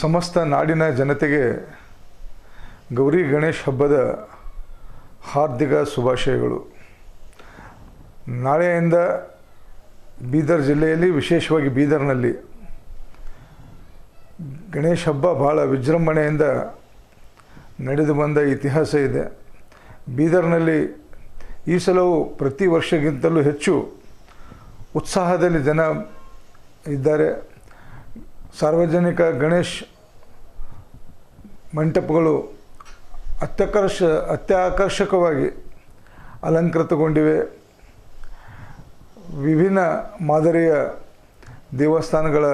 ಸಮಸ್ತ ನಾಡಿನ ಜನತೆಗೆ ಗೌರಿ ಗಣೇಶ್ ಹಬ್ಬದ ಹಾರ್ದಿಕ ಶುಭಾಶಯಗಳು. ನಾಳೆಯಿಂದ ಬೀದರ್ ಜಿಲ್ಲೆಯಲ್ಲಿ, ವಿಶೇಷವಾಗಿ ಬೀದರ್ನಲ್ಲಿ ಗಣೇಶ ಹಬ್ಬ ಭಾಳ ವಿಜೃಂಭಣೆಯಿಂದ ನಡೆದು ಬಂದ ಇತಿಹಾಸ ಇದೆ. ಬೀದರ್ನಲ್ಲಿ ಈ ಸಲವು ಪ್ರತಿ ವರ್ಷಕ್ಕಿಂತಲೂ ಹೆಚ್ಚು ಉತ್ಸಾಹದಲ್ಲಿ ಜನ ಇದ್ದಾರೆ. ಸಾರ್ವಜನಿಕ ಗಣೇಶ್ ಮಂಟಪಗಳು ಅತ್ಯಾಕರ್ಷ, ಅತ್ಯಾಕರ್ಷಕವಾಗಿ ಅಲಂಕೃತಗೊಂಡಿವೆ. ವಿಭಿನ್ನ ಮಾದರಿಯ ದೇವಸ್ಥಾನಗಳ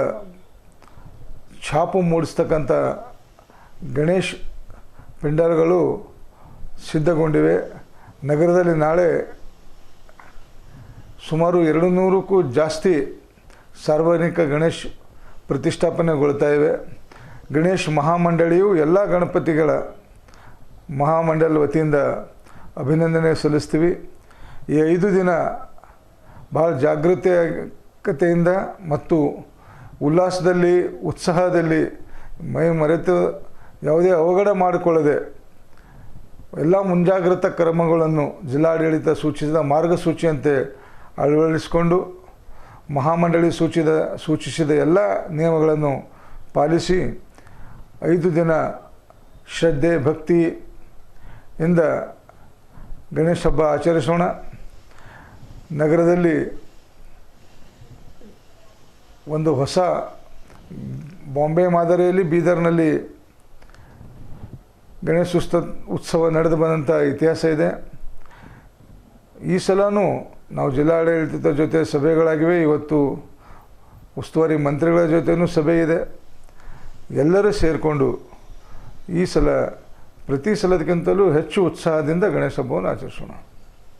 ಛಾಪು ಮೂಡಿಸ್ತಕ್ಕಂಥ ಗಣೇಶ್ ಪಿಂಡಾರ್ಗಳು ಸಿದ್ಧಗೊಂಡಿವೆ. ನಗರದಲ್ಲಿ ನಾಳೆ ಸುಮಾರು ಎರಡು ನೂರಕ್ಕೂ ಜಾಸ್ತಿ ಸಾರ್ವಜನಿಕ ಗಣೇಶ್ ಪ್ರತಿಷ್ಠಾಪನೆಗೊಳ್ತಾ ಇವೆ. ಗಣೇಶ್ ಮಹಾಮಂಡಳಿಯು ಎಲ್ಲ ಗಣಪತಿಗಳ ಮಹಾಮಂಡಲ ವತಿಯಿಂದ ಅಭಿನಂದನೆ ಸಲ್ಲಿಸ್ತೀವಿ. ಈ ಐದು ದಿನ ಭಾಳ ಜಾಗೃತಿಕತೆಯಿಂದ ಮತ್ತು ಉಲ್ಲಾಸದಲ್ಲಿ, ಉತ್ಸಾಹದಲ್ಲಿ ಮೈ ಮರೆತು ಯಾವುದೇ ಅವಘಡ ಮಾಡಿಕೊಳ್ಳದೆ ಎಲ್ಲ ಮುಂಜಾಗ್ರತಾ ಕ್ರಮಗಳನ್ನು ಜಿಲ್ಲಾಡಳಿತ ಸೂಚಿಸಿದ ಮಾರ್ಗಸೂಚಿಯಂತೆ ಅಳವಡಿಸಿಕೊಂಡು ಮಹಾಮಂಡಳಿ ಸೂಚಿದ, ಸೂಚಿಸಿದ ಎಲ್ಲ ನಿಯಮಗಳನ್ನು ಪಾಲಿಸಿ ಐದು ದಿನ ಶ್ರದ್ಧೆ, ಭಕ್ತಿ ಇಂದ ಗಣೇಶ ಹಬ್ಬ ಆಚರಿಸೋಣ. ನಗರದಲ್ಲಿ ಒಂದು ಹೊಸ ಬಾಂಬೆ ಮಾದರಿಯಲ್ಲಿ ಬೀದರ್ನಲ್ಲಿ ಗಣೇಶೋತ್ಸವ ಉತ್ಸವ ನಡೆದು ಬಂದಂಥ ಇತಿಹಾಸ ಇದೆ. ಈ ಸಲನೂ ನಾವು ಜಿಲ್ಲಾಡಳಿತದ ಜೊತೆ ಸಭೆಗಳಾಗಿವೆ. ಇವತ್ತು ಉಸ್ತುವಾರಿ ಮಂತ್ರಿಗಳ ಜೊತೆಯೂ ಸಭೆ ಇದೆ. ಎಲ್ಲರೂ ಸೇರಿಕೊಂಡು ಈ ಸಲ ಪ್ರತಿ ಸಲದಕ್ಕಿಂತಲೂ ಹೆಚ್ಚು ಉತ್ಸಾಹದಿಂದ ಗಣೇಶ ಹಬ್ಬವನ್ನು ಆಚರಿಸೋಣ.